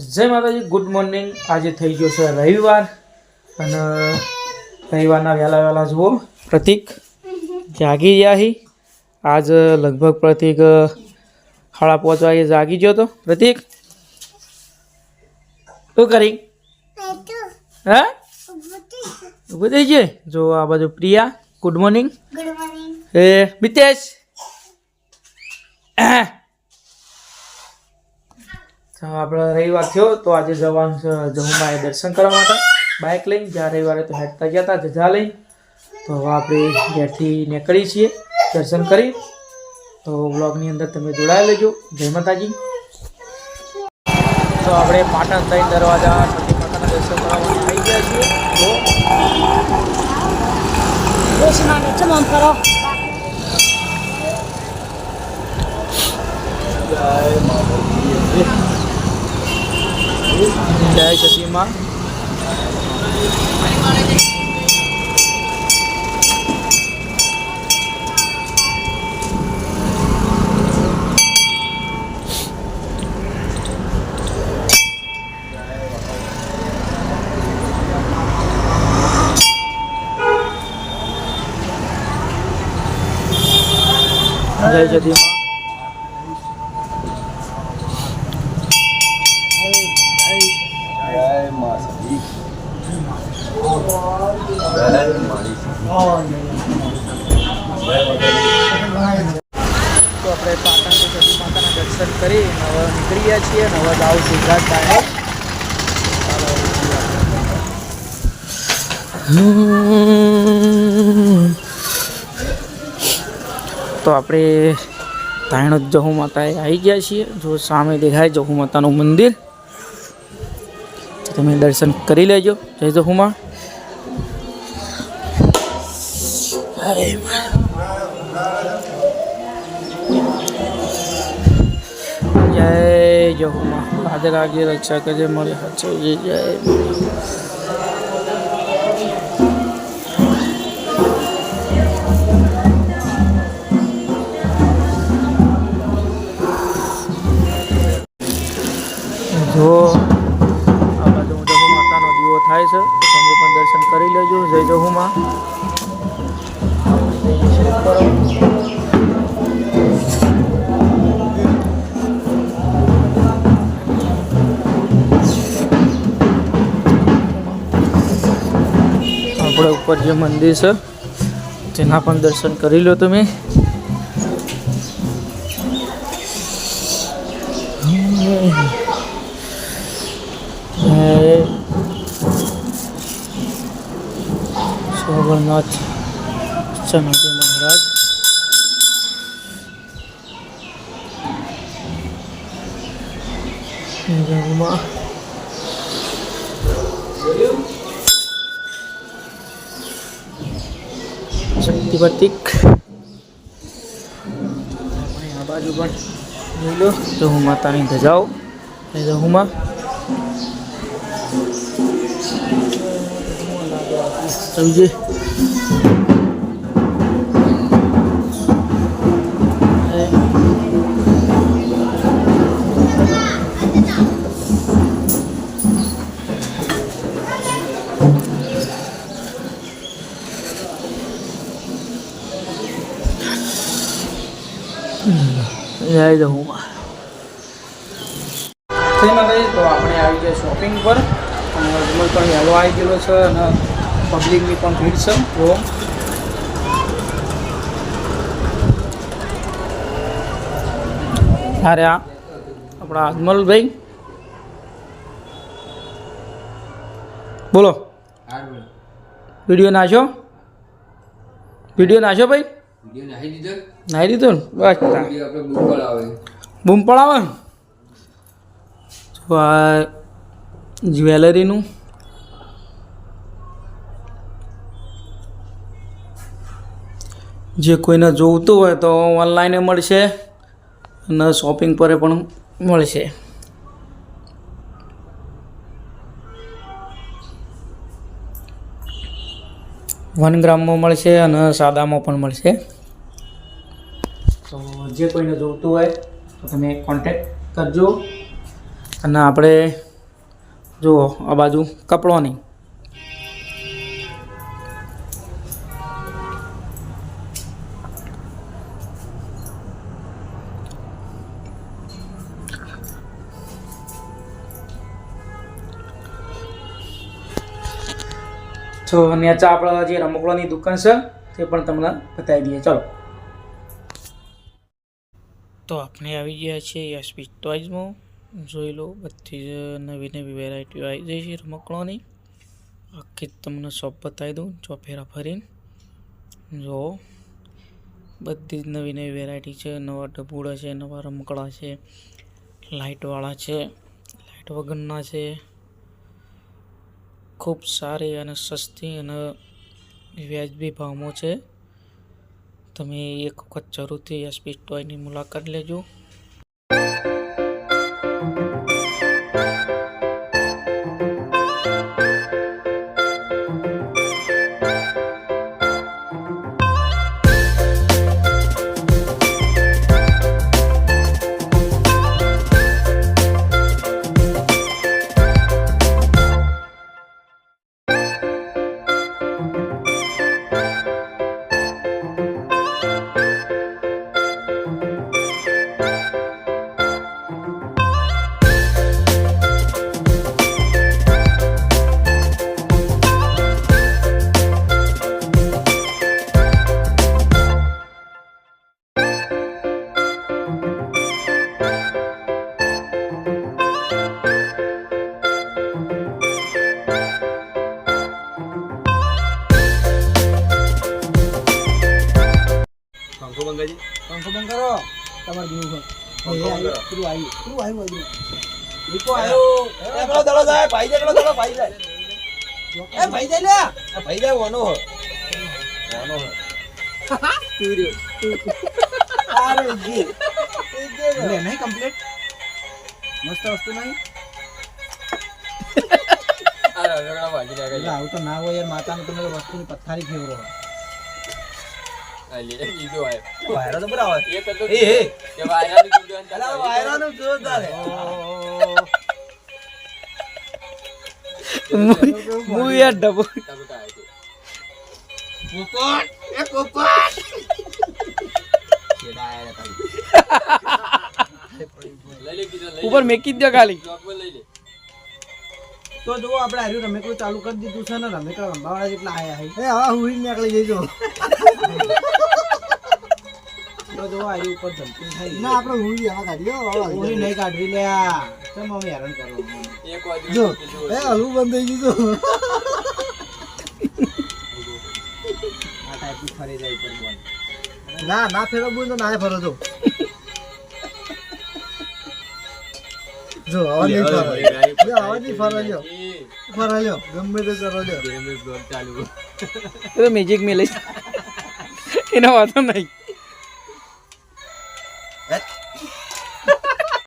જય માતાજી good morning આજે થઈ ગયો છે રવિવાર અને રવિવારના વહેલા વહેલા જુઓ પ્રતિક જાગી ગયા હી. આજ લગભગ પ્રતિક સાડા પાંચ વાગે જાગી ગયો તો. પ્રતિક? શું કરી? હે? ઊભું થઈ ગયે? જો આ બાજુ Priya good morning good morning એ મિતેશ? આપણે રવિવાર થયો તો આજે જવાનું છે જહુમાએ દર્શન કરવા માટે. બાઇક લઈને, જ્યાં રવિવારે તો હેડતા ગયા હતા જજા લઈને તો હવે આપણે ઘેરથી નીકળી છીએ, દર્શન કરી. તો બ્લોગની અંદર તમે જોડાઈ લેજો જય માતાજી. તો આપણે પાટણ થઈ દરવાજા સતી માતાના દર્શન કરવા માટે આવી ગયા છીએ તો રેશમાને ચમમ કરો જય સતીમાં જય સતીમાં તો આપણે પાટણથી સતી માતાના દર્શન કરી હવે નીકળી ગયા છીએ. હવે જાઉં ગુજરાત બહાર તો આપણે તાયણોદ જહુ માતાએ આવી ગયા છીએ. જો સામે દેખાય જહુ માતાનું મંદિર. તમે દર્શન કરી લેજો. જય જહુમાં. હરે જય જહુમાં રાધે રાધે રક્ષા કરજે મારી હાથ જય જય જો ઉપર જે મંદિર છે તેના પણ દર્શન કરી લો તમે. સોમનાથ ચનાજી મહારાજ. પ્રતિક આ બાજુ પણ જોઈ લો જહુ માતાની ધજાઓ અને રહુમાં સમજે થઈ માતાજી તો આપણે આવી ગયા શોપિંગ પર. અને અજમલ પણ વહેલો આવી ગયેલો છે અને પબ્લિકની પણ ભીડ છે. તો અરે આ આપણા અજમલભાઈ. બોલો. વીડિયો નાખ્યો? વીડિયો નાખ્યો ભાઈ? નાહી દીધો. ને? બસ. બૂમ પડાવે. આ જ્વેલરીનું. જે કોઈને જોવતું હોય તો ઓનલાઈને મળશે અને શોપિંગ પર પણ મળશે. વન ગ્રામમાં મળશે અને સાદામાં પણ મળશે. જે કોઈને જોઈતું હોય, તો તમે કોન્ટેક્ટ કરજો. અને આપણે જુઓ, આ બાજુ કપડો નહીં તો નેચા આપણા જે રમકડાની દુકાન છે, તે પણ તમને બતાવી દઈએ. ચાલો. તો આપણે આવી ગયા છીએ યશપી ટોઈઝમાં જોઈ લો, બધી જ નવી નવી વેરાયટીઓ આવી જાય છે રમકડાની. આખી તમને શોપ બતાવી દઉં ચોફેરા ફરીને. જો, બધી જ નવી નવી વેરાયટી છે, નવા ડબુડા છે, નવા રમકડા છે, લાઇટવાળા છે, લાઇટ વગરના છે. ખૂબ સારી અને સસ્તી અને વ્યાજબી ભાવમાં છે. તમે એક વખત જરૂરથી એસપી સ્ટોરની મુલાકાત લેજો. બંગાજી પંખો બંધ કરો. તમારે હોય બંધ કરો. પેલું આવ્યું પેલું આવ્યું આવ્યું દીપો આવ્યો એ દડો જાય ભાઈ જાય દડો ભાઈ જાય. એ ભાઈ જાય લે. આ ભાઈ જાય વાનો હો વાનો હો અરે જી. લે નહીં કમ્પ્લીટ મસ્ત વસ્તુ નહીં? આ રગડા વાગી જાય આવું તો ના હોય યાર માતાનું તમે તો વસ્તુની પથ્થારી ફેવરો. વાયરો તો બરાબર એ એ. અલા વાયરાનું જોરદાર હું યાર ડબો. પોપટ એ પોપટ. ઉપર મેકી દો ખાલી. તો જો આપણે રમે રમેકડું ચાલુ કરી દીધું છે ને? રમેકડા રંબાવાળા જેટલા આયા હે. એ હવે હુઈ નીકળી જજો. જો આર્યું ઉપર જમ્પિંગ થઈ ના આપણે હુઈ આવા કાઢીઓ હુઈ નહીં કાઢવી લે ચમ અમે હેરાન કરો. જો એ હલવું બંધ થઈ ગયું આ ફરી જાય ઉપર બોલ. ના ના ફેરો બોલ તો ના ફેરો જો. જો આવા નહીં ફરો. જો આવા નહીં ફરો જો. ફરો લ્યો ગમે તે કરો લ્યો એ તો મેજિક મેં લઈ એનો વાંધો નહીં